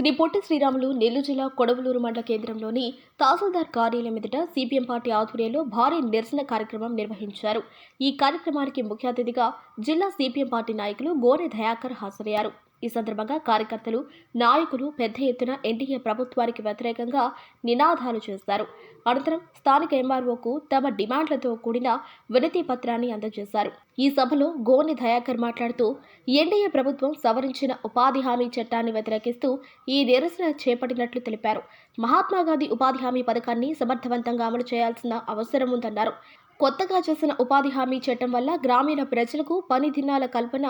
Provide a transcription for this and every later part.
శ్రీ పొట్టి శ్రీరాములు నెల్లూరు జిల్లా కొడవలూరు మండల కేంద్రంలోని తహసీల్దార్ కార్యాలయం ఎదుట సిపిఎం పార్టీ ఆధ్వర్యంలో భారీ నిరసన కార్యక్రమం నిర్వహించారు. ఈ కార్యక్రమానికి ముఖ్య అతిథిగా జిల్లా సిపిఎం పార్టీ నాయకులు గోరె దయాకర్ హాజరయ్యారు. ఈ సందర్భంగా కార్యకర్తలు నాయకులు పెద్ద ఎత్తున ఎన్డీఏ ప్రభుత్వానికి వ్యతిరేకంగా నినాదాలు చేశారు. అనంతరం స్థానిక ఎంఆర్ఓకు తమ డిమాండ్లతో కూడిన వినతి పత్రాన్ని అందజేశారు. ఈ సభలో గోని దయాకర్ మాట్లాడుతూ ఎన్డీఏ ప్రభుత్వం సవరించిన ఉపాధి హామీ చట్టాన్ని వ్యతిరేకిస్తూ ఈ నిరసన చేపట్టినట్లు తెలిపారు. మహాత్మాగాంధీ ఉపాధి హామీ పథకాన్ని సమర్థవంతంగా అమలు చేయాల్సిన అవసరం ఉందన్నారు. కొత్తగా చేసిన ఉపాధి హామీ చట్టం వల్ల గ్రామీణ ప్రజలకు పని దినాల కల్పన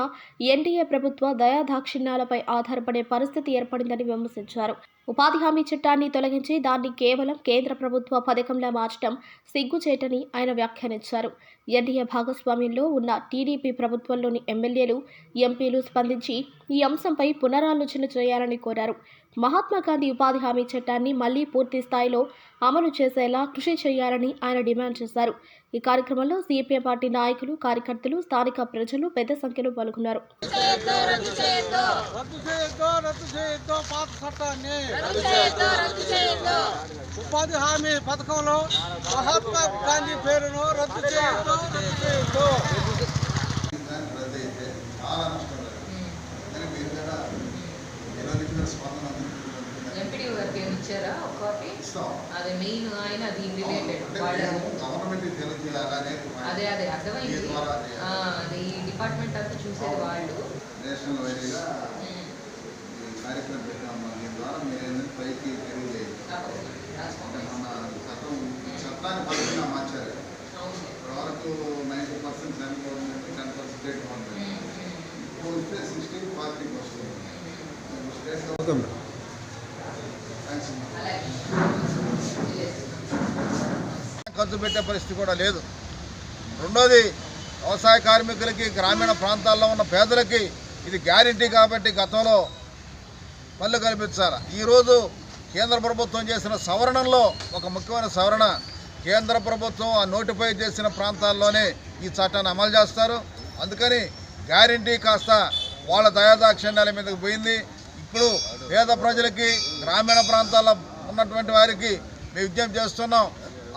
ఎన్డీఏ ప్రభుత్వ దయాదాక్షిణ్యాలపై ఆధారపడే పరిస్థితి ఏర్పడిందని విమర్శించారు. ఉపాధి హామీ చట్టాన్ని తొలగించి దాన్ని కేవలం కేంద్ర ప్రభుత్వ పథకంలా మార్చడం సిగ్గుచేటని ఆయన వ్యాఖ్యానించారు. ఎన్డీఏ భాగస్వామ్యంలో ఉన్న టీడీపీ ప్రభుత్వంలోని ఎమ్మెల్యేలు ఎంపీలు స్పందించి ఈ అంశంపై పునరాలోచన చేయాలని కోరారు. మహాత్మాగాంధీ ఉపాధి హామీ చట్టాన్ని మళ్ళీ పూర్తి స్థాయిలో అమలు చేసేలా కృషి చేయాలని ఆయన డిమాండ్ చేశారు. ఈ కార్యక్రమంలో సిపిఎం పార్టీ నాయకులు కార్యకర్తలు స్థానిక ప్రజలు పెద్ద సంఖ్యలో పాల్గొన్నారు. ఉపాధి హామీ పథకంలో మహాత్మా గాంధీ పేరును రద్దు చేయొద్దు రద్దు అదే మెయిన్ ఆయన అది రిలేటెడ్ అదే అదే అర్థమైంది. అదే ఈ డిపార్ట్మెంట్ అంతా చూసేది వాళ్ళు. నేషనల్ కార్యక్రమం పెట్టాము దీని ద్వారా మీరు ఏంటంటే పైకి తెలియజేయాలి మన చట్టం చట్టాన్ని పద్ధతిగా మార్చారు. అవును. వరకు ninety percent central government ten percent state government. ఇప్పుడు వస్తే సిక్స్టీన్ ఫార్టీకి వస్తుంది. స్టేట్ అవుతుంది ఖర్చు పెట్టే పరిస్థితి కూడా లేదు. రెండోది వ్యవసాయ కార్మికులకి గ్రామీణ ప్రాంతాల్లో ఉన్న పేదలకి ఇది గ్యారంటీ కాబట్టి గతంలో పనులు కల్పించాలి? ఈరోజు కేంద్ర ప్రభుత్వం చేసిన సవరణలో ఒక ముఖ్యమైన సవరణ కేంద్ర ప్రభుత్వం ఆ నోటిఫై చేసిన ప్రాంతాల్లోనే ఈ చట్టాన్ని అమలు చేస్తారు. అందుకని గ్యారంటీ కాస్త వాళ్ళ దయాదాక్షిణ్యాల మీదకి పోయింది. ఇప్పుడు పేద ప్రజలకి గ్రామీణ ప్రాంతాల్లో ఉన్నటువంటి వారికి మేము విజ్ఞప్తి చేస్తున్నాం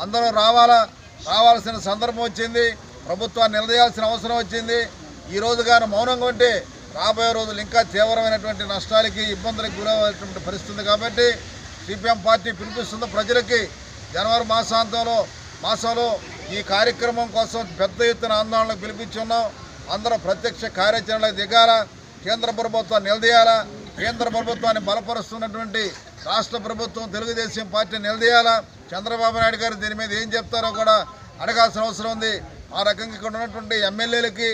అందరూ రావాలా? రావాల్సిన సందర్భం వచ్చింది ప్రభుత్వాన్ని నిలదీయాల్సిన అవసరం వచ్చింది. ఈ రోజు కానీ మౌనంగా ఉంటే రాబోయే రోజులు ఇంకా తీవ్రమైనటువంటి నష్టాలకి ఇబ్బందులకు గురయ్యేటువంటి పరిస్థితి కాబట్టి సిపిఎం పార్టీ పిలిపిస్తున్న ప్రజలకి. జనవరి మాసాంతంలో మాసంలో ఈ కార్యక్రమం కోసం పెద్ద ఎత్తున ఆందోళనకు పిలిపించున్నాం అందరూ ప్రత్యక్ష కార్యాచరణలకు దిగాల కేంద్ర ప్రభుత్వం నిలదీయాలా కేంద్ర ప్రభుత్వాన్ని బలపరుస్తున్నటువంటి రాష్ట్ర ప్రభుత్వం తెలుగుదేశం పార్టీ నిలదీయాలా? చంద్రబాబు నాయుడు గారు దీని మీద ఏం చెప్తారో కూడా అడగాల్సిన అవసరం ఉంది. ఆ రకంగా ఇక్కడ ఉన్నటువంటి ఎమ్మెల్యేలకి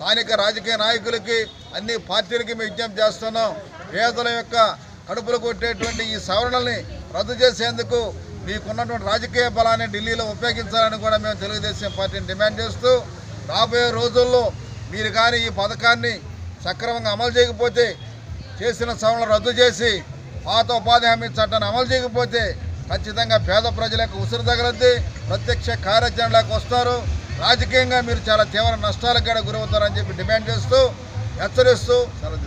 స్థానిక రాజకీయ నాయకులకి అన్ని పార్టీలకి మేము విజ్ఞప్తి చేస్తున్నాం. పేదల యొక్క కడుపులు కొట్టేటువంటి ఈ సవరణల్ని రద్దు చేసేందుకు మీకున్నటువంటి రాజకీయ బలాన్ని ఢిల్లీలో ఉపయోగించాలని కూడా మేము తెలుగుదేశం పార్టీని డిమాండ్ చేస్తూ రాబోయే రోజుల్లో మీరు కానీ ఈ పథకాన్ని సక్రమంగా అమలు చేయకపోతే చేసిన సవరణ రద్దు చేసి పాత ఉపాధి హామీ చట్టాన్ని అమలు చేయకపోతే ఖచ్చితంగా పేద ప్రజలకు ఉసురు తగలద్ది. ప్రత్యక్ష కార్యాచరణలోకి వస్తారు. రాజకీయంగా మీరు చాలా తీవ్ర నష్టాలకు కూడా గురవుతారని చెప్పి డిమాండ్ చేస్తూ హెచ్చరిస్తూ సెలవు